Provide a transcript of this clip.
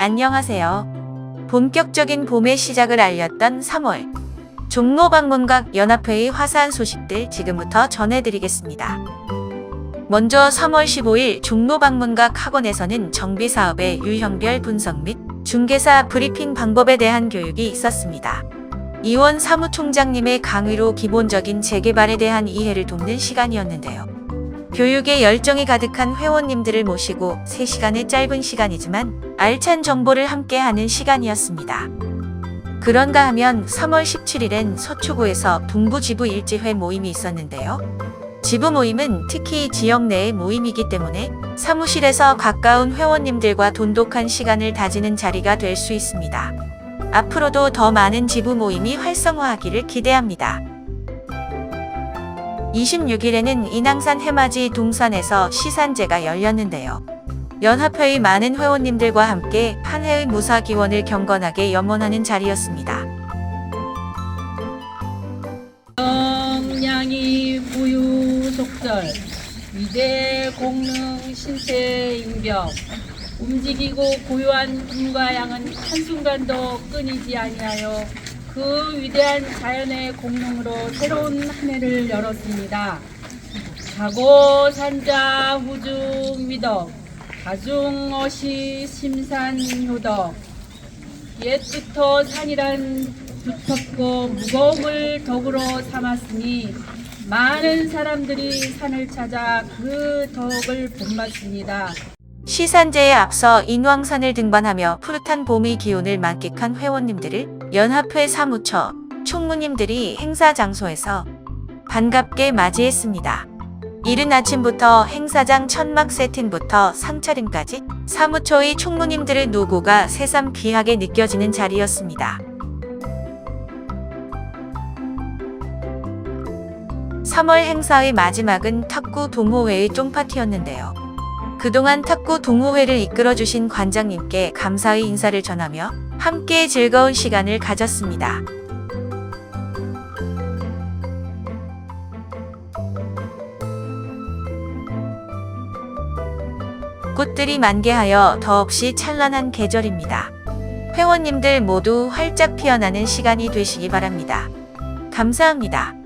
안녕하세요. 본격적인 봄의 시작을 알렸던 3월. 종로 방문각 연합회의 화사한 소식들 지금부터 전해드리겠습니다. 먼저 3월 15일 종로 방문각 학원에서는 정비 사업의 유형별 분석 및 중개사 브리핑 방법에 대한 교육이 있었습니다. 이원 사무총장님의 강의로 기본적인 재개발에 대한 이해를 돕는 시간이었는데요. 교육에 열정이 가득한 회원님들을 모시고 3시간의 짧은 시간이지만 알찬 정보를 함께하는 시간이었습니다. 그런가 하면 3월 17일엔 서초구에서 동부지부 일지회 모임이 있었는데요. 지부 모임은 특히 지역 내의 모임이기 때문에 사무실에서 가까운 회원님들과 돈독한 시간을 다지는 자리가 될 수 있습니다. 앞으로도 더 많은 지부 모임이 활성화하기를 기대합니다. 26일에는 인왕산 해맞이 동산에서 시산제가 열렸는데요. 연합회의 많은 회원님들과 함께 한 해의 무사 기원을 경건하게 염원하는 자리였습니다. 영양이 부유 속설 위대 공능 신체 인격 움직이고 고요한 음과 양은 한순간도 끊이지 아니하여 그 위대한 자연의 공능으로 새로운 한 해를 열었습니다. 자고 산자 후중 미덕 가중 어시 심산효덕 옛부터 산이란 두텁고 무거움을 덕으로 삼았으니 많은 사람들이 산을 찾아 그 덕을 본받습니다. 시산제에 앞서 인왕산을 등반하며 푸릇한 봄의 기운을 만끽한 회원님들을 연합회 사무처 총무님들이 행사 장소에서 반갑게 맞이했습니다. 이른 아침부터 행사장 천막 세팅부터 상차림까지 사무처의 총무님들의 노고가 새삼 귀하게 느껴지는 자리였습니다. 3월 행사의 마지막은 탁구 동호회의 쫑파티였는데요. 그동안 탁구 동호회를 이끌어주신 관장님께 감사의 인사를 전하며 함께 즐거운 시간을 가졌습니다. 꽃들이 만개하여 더없이 찬란한 계절입니다. 회원님들 모두 활짝 피어나는 시간이 되시기 바랍니다. 감사합니다.